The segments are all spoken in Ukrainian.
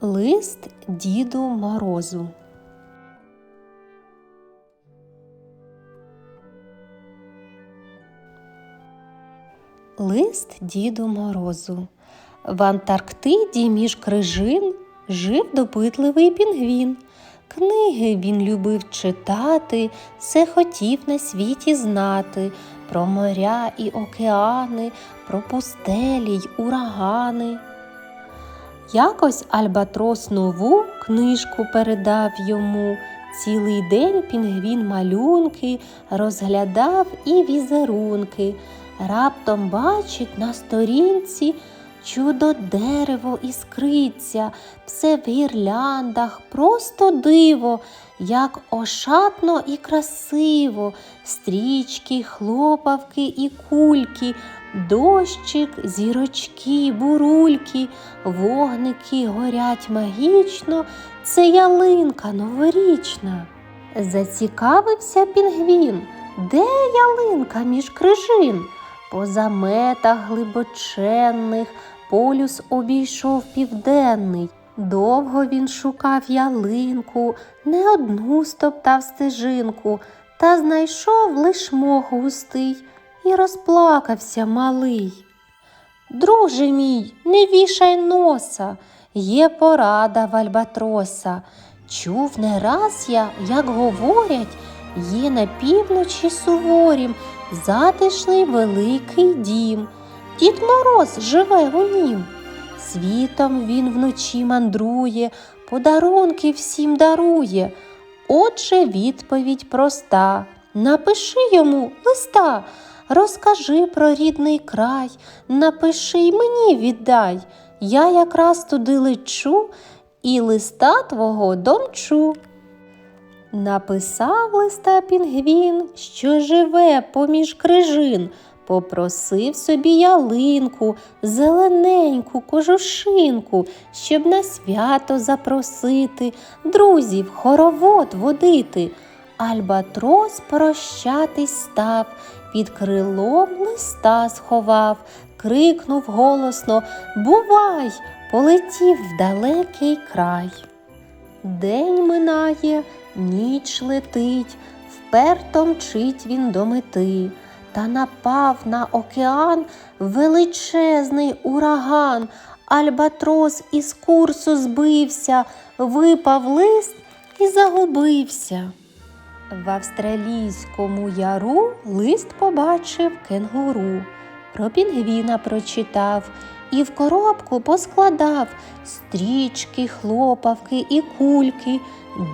Лист Діду Морозу. Лист Діду Морозу. В Антарктиді між крижин жив допитливий пінгвін. Книги він любив читати, все хотів на світі знати про моря і океани, про пустелі й урагани. Якось Альбатрос нову книжку передав йому. Цілий день пінгвін малюнки розглядав і візерунки. Раптом бачить на сторінці чудо дерево іскриться, все в гірляндах, просто диво, як ошатно і красиво, стрічки, хлопавки і кульки, дощик, зірочки, бурульки, вогники горять магічно, це ялинка новорічна. Зацікавився пінгвін, де ялинка між крижин? По заметах глибоченних полюс обійшов південний. Довго він шукав ялинку, не одну стоптав стежинку, та знайшов лиш мох густий і розплакався малий. Друже мій, не вішай носа, є порада в Альбатроса. Чув не раз я, як говорять, є на півночі суворім затишний великий дім. Дід Мороз живе у нім. Світом він вночі мандрує, подарунки всім дарує. Отже, відповідь проста. Напиши йому листа, розкажи про рідний край, напиши й мені віддай. Я якраз туди лечу і листа твого домчу. Написав листа пінгвін, що живе поміж крижин, попросив собі ялинку, зелененьку кожушинку, щоб на свято запросити, друзів хоровод водити. Альбатрос прощатись став, під крилом листа сховав, крикнув голосно Бувай! полетів в далекий край. День минає, ніч летить, вперто мчить він до мети, та напав на океан величезний ураган. Альбатрос із курсу збився, випав лист і загубився. В австралійському яру лист побачив кенгуру. Про пінгвіна прочитав і в коробку поскладав стрічки, хлопавки і кульки,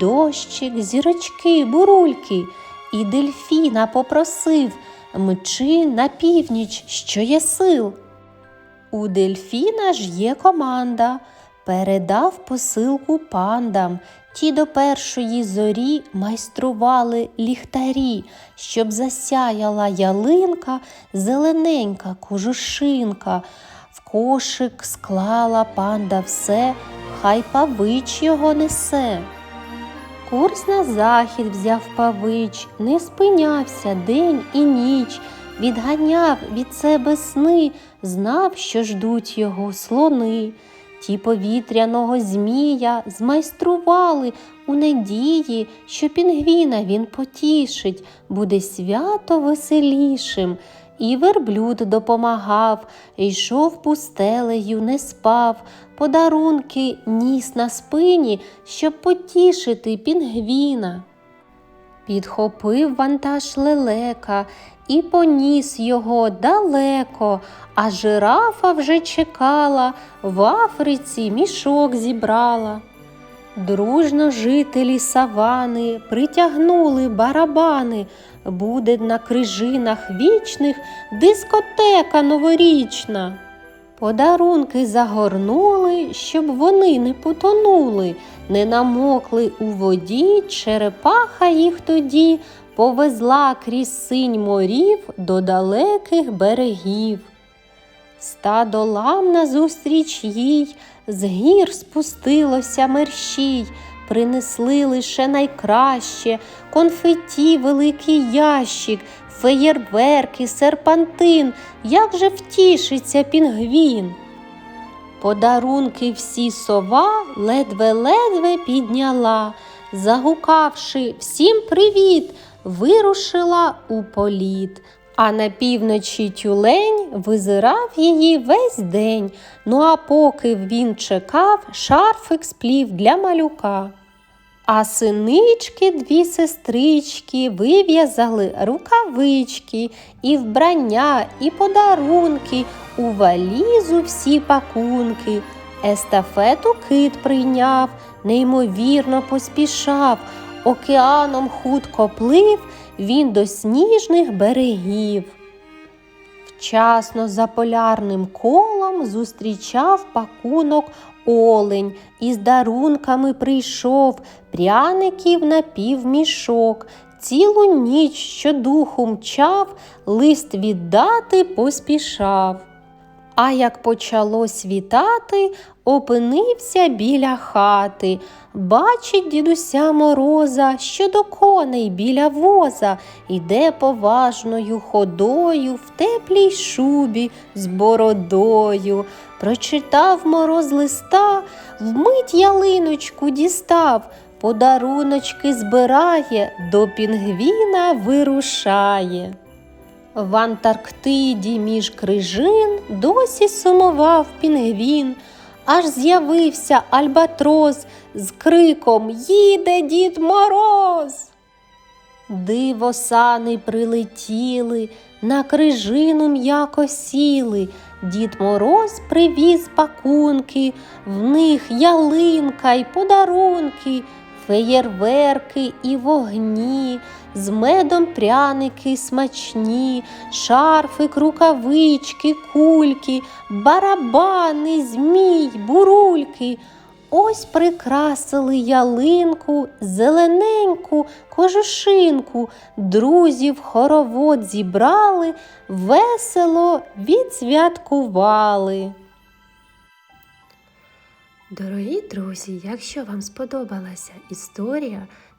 дощик, зірочки, бурульки, і дельфіна попросив мчи на північ, що є сил. У дельфіна ж є команда, передав посилку пандам. Ті до першої зорі майстрували ліхтарі, щоб засяяла ялинка, зелененька кожушинка. В кошик склала панда все, хай павич його несе. Курс на захід взяв павич, не спинявся день і ніч, відганяв від себе сни, знав, що ждуть його слони. Ті повітряного змія змайстрували у надії, що пінгвіна він потішить, буде свято веселішим. І верблюд допомагав, йшов пустелею, не спав, подарунки ніс на спині, щоб потішити пінгвіна. Підхопив вантаж лелека і поніс його далеко, а жирафа вже чекала, в Африці мішок зібрала. Дружно жителі савани притягнули барабани, буде на крижинах вічних дискотека новорічна. Подарунки загорнули, щоб вони не потонули, не намокли у воді, черепаха їх тоді повезла крізь синь морів до далеких берегів. Стадо лам назустріч їй з гір спустилося мерщій, принесли лише найкраще конфеті, великий ящик, феєрверки, серпантин, як же втішиться пінгвін. Подарунки всі сова ледве-ледве підняла, загукавши всім привіт, вирушила у політ. А на півночі тюлень визирав її весь день. Ну а поки він чекав, шарфик сплів для малюка. А синички, дві сестрички, вив'язали рукавички, і вбрання, і подарунки, у валізу всі пакунки. Естафету кит прийняв, неймовірно поспішав, океаном хутко плив він до сніжних берегів. Вчасно за полярним колом зустрічав пакунок олень, із дарунками прийшов, пряників на півмішок, цілу ніч щодуху мчав, лист віддати поспішав. А як почало світати, опинився біля хати. Бачить дідуся мороза, що до коней біля воза іде поважною ходою в теплій шубі з бородою. Прочитав мороз листа, вмить ялиночку дістав, подаруночки збирає, до пінгвіна вирушає. В Антарктиді між крижин досі сумував пінгвін, аж з'явився альбатрос з криком Їде дід Мороз. Диво сани прилетіли, на крижину м'яко сіли. Дід Мороз привіз пакунки, в них ялинка й подарунки, феєрверки і вогні, з медом пряники смачні, шарфик, рукавички, кульки, барабани, змій, бурульки. Ось прикрасили ялинку, зелененьку кожушинку, друзів хоровод зібрали, весело відсвяткували. Дорогі друзі, якщо вам сподобалася історія,